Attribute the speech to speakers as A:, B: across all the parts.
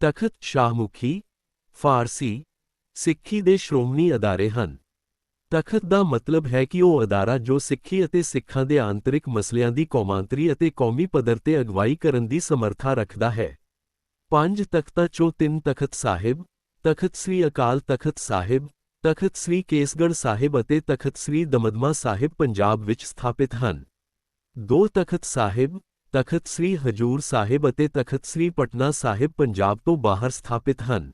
A: ਤਖਤ ਸ਼ਾਹਮੁਖੀ, ਫਾਰਸੀ, ਸਿੱਖੀ ਦੇ ਸ਼੍ਰੋਮਣੀ ਅਦਾਰੇ ਹਨ। ਤਖਤ ਦਾ ਮਤਲਬ ਹੈ ਕਿ ਉਹ ਅਦਾਰਾ ਜੋ ਸਿੱਖੀ ਅਤੇ ਸਿੱਖਾਂ ਦੇ ਆਂਤਰਿਕ ਮਸਲਿਆਂ ਦੀ ਕੌਮਾਂਤਰੀ ਅਤੇ ਕੌਮੀ ਪੱਧਰ ਤੇ ਅਗਵਾਈ ਕਰਨ ਦੀ ਸਮਰੱਥਾ ਰੱਖਦਾ ਹੈ। ਪੰਜ ਤਖਤਾਂ ਚੋਂ ਤਿੰਨ ਤਖਤ ਸਾਹਿਬ, ਤਖਤ ਸ੍ਰੀ ਅਕਾਲ ਤਖਤ ਸਾਹਿਬ, ਤਖਤ ਸ੍ਰੀ ਕੇਸਗੜ੍ਹ ਸਾਹਿਬ ਅਤੇ ਤਖਤ ਸ੍ਰੀ ਦਮਦਮਾ ਸਾਹਿਬ ਪੰਜਾਬ ਵਿੱਚ ਸਥਾਪਿਤ ਹਨ। ਦੋ ਤਖਤ ਸਾਹਿਬ ਤਖਤ ਸ੍ਰੀ ਹਜੂਰ ਸਾਹਿਬ ਅਤੇ ਤਖਤ ਸ੍ਰੀ ਪਟਨਾ ਸਾਹਿਬ ਪੰਜਾਬ ਤੋਂ ਬਾਹਰ ਸਥਾਪਿਤ ਹਨ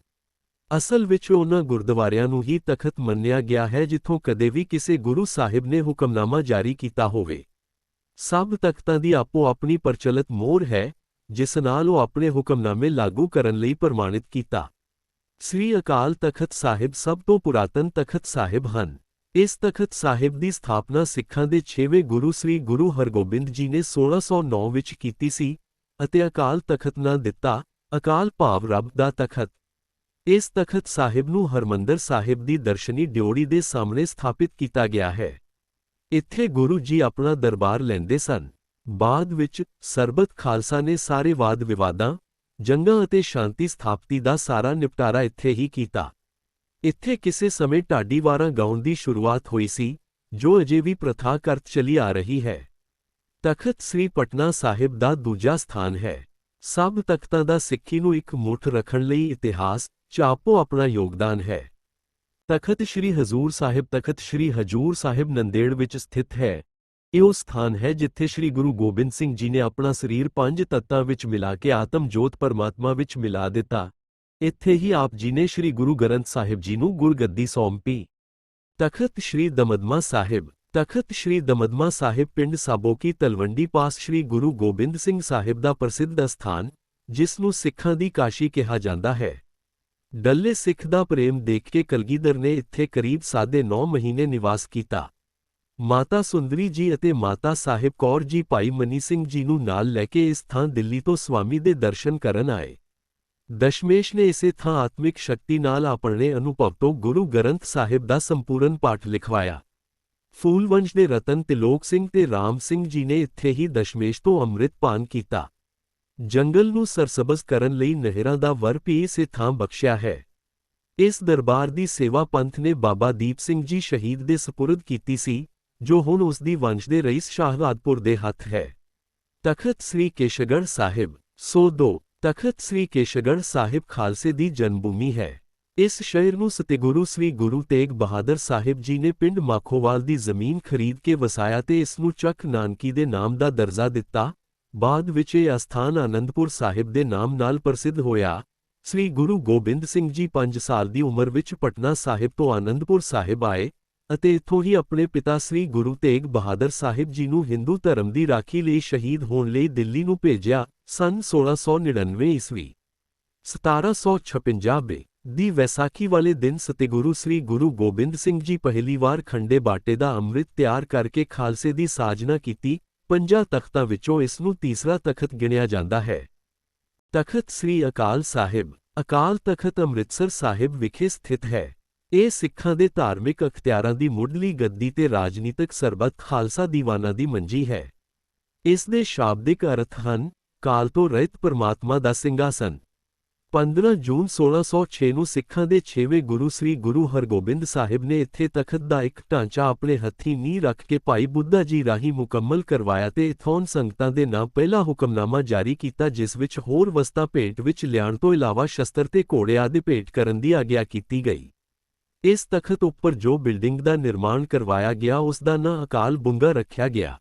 A: ਅਸਲ ਵਿੱਚ ਉਹਨਾਂ ਗੁਰਦੁਆਰਿਆਂ ਨੂੰ ਹੀ ਤਖਤ ਮੰਨਿਆ ਗਿਆ ਹੈ ਜਿੱਥੋਂ ਕਦੇ ਵੀ ਕਿਸੇ ਗੁਰੂ ਸਾਹਿਬ ਨੇ ਹੁਕਮਨਾਮਾ ਜਾਰੀ ਕੀਤਾ ਹੋਵੇ ਸਭ ਤਖਤਾਂ ਦੀ ਆਪੋ ਆਪਣੀ ਪ੍ਰਚਲਿਤ ਮੋਹਰ ਹੈ ਜਿਸ ਨਾਲ ਉਹ ਆਪਣੇ ਹੁਕਮਨਾਮੇ ਲਾਗੂ ਕਰਨ ਲਈ ਪ੍ਰਮਾਣਿਤ ਕੀਤਾ ਸ੍ਰੀ ਅਕਾਲ ਤਖਤ ਸਾਹਿਬ ਸਭ ਤੋਂ ਪੁਰਾਤਨ ਤਖਤ ਸਾਹਿਬ ਹਨ ਇਸ ਤਖਤ ਸਾਹਿਬ ਦੀ ਸਥਾਪਨਾ ਸਿੱਖਾਂ ਦੇ 6ਵੇਂ ਗੁਰੂ ਸ੍ਰੀ ਗੁਰੂ ਹਰਗੋਬਿੰਦ ਜੀ ਨੇ 1609 ਵਿੱਚ ਕੀਤੀ ਸੀ ਅਤੇ ਅਕਾਲ ਤਖਤ ਨਾਂ ਦਿੱਤਾ, ਅਕਾਲ ਭਾਵ ਰੱਬ ਦਾ ਤਖਤ। ਇਸ ਤਖਤ ਸਾਹਿਬ ਨੂੰ ਹਰਮੰਦਰ ਸਾਹਿਬ ਦੀ ਦਰਸ਼ਨੀ ਡਿਓੜੀ ਦੇ ਸਾਹਮਣੇ ਸਥਾਪਿਤ ਕੀਤਾ ਗਿਆ ਹੈ। ਇੱਥੇ ਗੁਰੂ ਜੀ ਆਪਣਾ ਦਰਬਾਰ ਲੈਂਦੇ ਸਨ। ਬਾਅਦ ਵਿੱਚ ਸਰਬਤ ਖਾਲਸਾ ਨੇ ਸਾਰੇ ਵਾਦ ਵਿਵਾਦਾਂ ਜੰਗਾਂ ਅਤੇ ਸ਼ਾਂਤੀ ਸਥਾਪਤੀ ਦਾ ਸਾਰਾ ਨਿਪਟਾਰਾ ਇੱਥੇ ਹੀ ਕੀਤਾ। ਇੱਥੇ ਕਿਸੇ ਸਮੇਂ ਢਾਡੀ ਵਾਰਾਂ ਗਾਉਣ ਦੀ ਸ਼ੁਰੂਆਤ ਹੋਈ ਸੀ, ਜੋ ਅਜੇ ਵੀ ਪ੍ਰਥਾ ਕਰਤ ਚਲੀ ਆ ਰਹੀ ਹੈ। ਤਖਤ ਸ੍ਰੀ ਪਟਨਾ ਸਾਹਿਬ ਦਾ ਦੂਜਾ ਸਥਾਨ ਹੈ। ਸਭ ਤਖਤਾਂ ਦਾ ਸਿੱਖੀ ਨੂੰ ਇੱਕ ਮੁੱਠ ਰੱਖਣ ਲਈ ਇਤਿਹਾਸ ਚ ਆਪੋ ਆਪਣਾ ਯੋਗਦਾਨ ਹੈ। ਤਖਤ ਸ੍ਰੀ ਹਜ਼ੂਰ ਸਾਹਿਬ ਤਖਤ ਸ੍ਰੀ ਹਜੂਰ ਸਾਹਿਬ ਨੰਦੇੜ ਵਿੱਚ ਸਥਿਤ ਹੈ। ਇਹ ਉਹ ਸਥਾਨ ਹੈ ਜਿੱਥੇ ਸ੍ਰੀ ਗੁਰੂ ਗੋਬਿੰਦ ਸਿੰਘ ਜੀ ਨੇ ਆਪਣਾ ਸਰੀਰ ਪੰਜ ਤੱਤਾਂ ਵਿੱਚ ਮਿਲਾ ਕੇ ਆਤਮ ਜੋਤ ਪਰਮਾਤਮਾ ਵਿੱਚ ਮਿਲਾ ਦਿੱਤਾ। ਇੱਥੇ ਹੀ ਆਪ ਜੀ ਨੇ ਸ੍ਰੀ ਗੁਰੂ ਗ੍ਰੰਥ ਸਾਹਿਬ ਜੀ ਨੂੰ ਗੁਰਗੱਦੀ ਸੌਂਪੀ। ਤਖਤ ਸ੍ਰੀ ਦਮਦਮਾ ਸਾਹਿਬ, ਤਖਤ ਸ੍ਰੀ ਦਮਦਮਾ ਸਾਹਿਬ ਪਿੰਡ ਸਾਬੋਕੀ ਤਲਵੰਡੀ ਪਾਸ ਸ੍ਰੀ ਗੁਰੂ ਗੋਬਿੰਦ ਸਿੰਘ ਸਾਹਿਬ ਦਾ ਪ੍ਰਸਿੱਧ ਸਥਾਨ ਜਿਸ ਨੂੰ ਸਿੱਖਾਂ ਦੀ ਕਾਸ਼ੀ ਕਿਹਾ ਜਾਂਦਾ ਹੈ। ਡੱਲੇ ਸਿੱਖ ਦਾ ਪ੍ਰੇਮ ਦੇਖ ਕੇ ਕਲਗੀਧਰ ਨੇ ਇੱਥੇ ਕਰੀਬ ਸਾਢੇ 9 ਮਹੀਨੇ ਨਿਵਾਸ ਕੀਤਾ। ਮਾਤਾ ਸੁੰਦਰੀ ਜੀ ਅਤੇ ਮਾਤਾ ਸਾਹਿਬ ਕੌਰ ਜੀ ਭਾਈ ਮਨੀ ਸਿੰਘ ਜੀ ਨੂੰ ਨਾਲ ਲੈ ਕੇ ਇਸ ਥਾਂ ਦਿੱਲੀ ਤੋਂ ਸਵਾਮੀ ਦੇ ਦਰਸ਼ਨ ਕਰਨ ਆਏ। ਦਸ਼ਮੇਸ਼ ਨੇ ਇਸੇ ਥਾਂ ਆਤਮਿਕ ਸ਼ਕਤੀ ਨਾਲ ਆਪਣੇ ਅਨੁਭਵ ਤੋਂ ਗੁਰੂ ਗ੍ਰੰਥ ਸਾਹਿਬ ਦਾ ਸੰਪੂਰਨ ਪਾਠ ਲਿਖਵਾਇਆ ਫੂਲਵੰਸ਼ ਦੇ ਰਤਨ ਤਿਲੋਕ ਸਿੰਘ ਤੇ ਰਾਮ ਸਿੰਘ ਜੀ ਨੇ ਇੱਥੇ ਹੀ ਦਸ਼ਮੇਸ਼ ਤੋਂ ਅੰਮ੍ਰਿਤ ਪਾਨ ਕੀਤਾ ਜੰਗਲ ਨੂੰ ਸਰਸਬਜ਼ ਕਰਨ ਲਈ ਨਹਿਰਾਂ ਦਾ ਵਰ ਵੀ ਇਸੇ ਥਾਂ ਬਖਸ਼ਿਆ ਹੈ ਇਸ ਦਰਬਾਰ ਦੀ ਸੇਵਾ ਪੰਥ ਨੇ ਬਾਬਾ ਦੀਪ ਸਿੰਘ ਜੀ ਸ਼ਹੀਦ ਦੇ ਸਪੁਰਦ ਕੀਤੀ ਸੀ ਜੋ ਹੁਣ ਉਸ ਦੀ ਵੰਸ਼ ਦੇ ਰਈਸ ਸ਼ਾਹਜ਼ਾਦਪੁਰ ਦੇ ਹੱਥ ਹੈ ਤਖਤ ਸ੍ਰੀ ਕੇਸ਼ਗੜ੍ਹ ਸਾਹਿਬ ਸੋ ਦੋ ਤਖਤ ਸ੍ਰੀ ਕੇਸ਼ਗੜ੍ਹ ਸਾਹਿਬ ਖਾਲਸੇ ਦੀ ਜਨਮਭੂਮੀ ਹੈ। ਇਸ ਸ਼ਹਿਰ ਨੂੰ ਸਤਿਗੁਰੂ ਸ੍ਰੀ ਗੁਰੂ ਤੇਗ ਬਹਾਦਰ ਸਾਹਿਬ ਜੀ ਨੇ ਪਿੰਡ ਮਾਖੋਵਾਲ ਦੀ ਜ਼ਮੀਨ ਖਰੀਦ ਕੇ ਵਸਾਇਆ ਤੇ ਇਸ ਨੂੰ ਚੱਕ ਨਾਨਕੀ ਦੇ ਨਾਮ ਦਾ ਦਰਜਾ ਦਿੱਤਾ। ਬਾਅਦ ਵਿੱਚ ਇਹ ਅਸਥਾਨ ਆਨੰਦਪੁਰ ਸਾਹਿਬ ਦੇ ਨਾਮ ਨਾਲ ਪ੍ਰਸਿੱਧ ਹੋਇਆ। ਸ੍ਰੀ ਗੁਰੂ ਗੋਬਿੰਦ ਸਿੰਘ ਜੀ 5 ਸਾਲ ਦੀ ਉਮਰ ਵਿੱਚ ਪਟਨਾ ਸਾਹਿਬ ਤੋਂ ਆਨੰਦਪੁਰ ਸਾਹਿਬ ਆਏ। ਅਤੇ ਇੱਥੋਂ ਹੀ ਆਪਣੇ ਪਿਤਾ ਸ੍ਰੀ ਗੁਰੂ ਤੇਗ ਬਹਾਦਰ ਸਾਹਿਬ ਜੀ ਨੂੰ ਹਿੰਦੂ ਧਰਮ ਦੀ ਰਾਖੀ ਲਈ ਸ਼ਹੀਦ ਹੋਣ ਲਈ ਦਿੱਲੀ ਨੂੰ ਭੇਜਿਆ ਸਨ 1699 ਈਸਵੀ। 1756 ਬੇ ਦੀ ਵੈਸਾਖੀ ਵਾਲੇ ਦਿਨ ਸਤਿਗੁਰੂ ਸ੍ਰੀ ਗੁਰੂ ਗੋਬਿੰਦ ਸਿੰਘ ਜੀ ਪਹਿਲੀ ਵਾਰ ਖੰਡੇ ਬਾਟੇ ਦਾ ਅੰਮ੍ਰਿਤ ਤਿਆਰ ਕਰਕੇ ਖਾਲਸੇ ਦੀ ਸਾਜਨਾ ਕੀਤੀ, ਪੰਜਾਂ ਤਖਤਾਂ ਵਿੱਚੋਂ ਇਸ ਨੂੰ ਤੀਸਰਾ ਤਖਤ ਗਿਣਿਆ ਜਾਂਦਾ ਹੈ। ਤਖਤ ਸ੍ਰੀ ਅਕਾਲ ਸਾਹਿਬ, ਅਕਾਲ ਤਖਤ ਅੰਮ੍ਰਿਤਸਰ ਸਾਹਿਬ ਵਿਖੇ ਸਥਿਤ ਹੈ। ਇਹ ਸਿੱਖਾਂ ਦੇ ਧਾਰਮਿਕ ਅਖਤਿਆਰਾਂ ਦੀ ਮੁੱਢਲੀ ਗੱਦੀ ਤੇ ਰਾਜਨੀਤਿਕ ਸਰਬੱਤ ਖਾਲਸਾ ਦੀਵਾਨਾਂ ਦੀ ਮੰਜੀ ਹੈ। ਇਸ ਦੇ ਸ਼ਾਬਦਿਕ ਅਰਥ ਹਨ, ਕਾਲ ਤੋਂ ਰਹਿਤ ਪਰਮਾਤਮਾ ਦਾ ਸਿੰਘਾਸਨ। 15 ਜੂਨ 1606 ਨੂੰ ਸਿੱਖਾਂ ਦੇ 6ਵੇਂ ਗੁਰੂ ਸ੍ਰੀ ਗੁਰੂ ਹਰਗੋਬਿੰਦ ਸਾਹਿਬ ਨੇ ਇੱਥੇ ਤਖਤ ਦਾ ਇੱਕ ਢਾਂਚਾ ਆਪਣੇ ਹੱਥੀਂ ਨੀਂਹ ਰੱਖ ਕੇ ਭਾਈ ਬੁੱਧਾ ਜੀ ਰਾਹੀਂ ਮੁਕੰਮਲ ਕਰਵਾਇਆ ਤੇ ਇਥੋਂ ਸੰਗਤਾਂ ਦੇ ਨਾਂ ਪਹਿਲਾ ਹੁਕਮਨਾਮਾ ਜਾਰੀ ਕੀਤਾ, ਜਿਸ ਵਿੱਚ ਹੋਰ ਵਸਤਾਂ ਭੇਟ ਵਿੱਚ ਲਿਆਉਣ ਤੋਂ ਇਲਾਵਾ ਸ਼ਸਤਰ ਤੇ ਘੋੜੇ ਆਦਿ ਭੇਟ ਕਰਨ ਦੀ ਆਗਿਆ ਕੀਤੀ ਗਈ। ਇਸ ਤਖਤ ਉੱਪਰ ਜੋ ਬਿਲਡਿੰਗ ਦਾ ਨਿਰਮਾਣ ਕਰਵਾਇਆ ਗਿਆ, ਉਸ ਦਾ ਨਾਂ ਅਕਾਲ ਬੁੰਗਾ ਰੱਖਿਆ ਗਿਆ।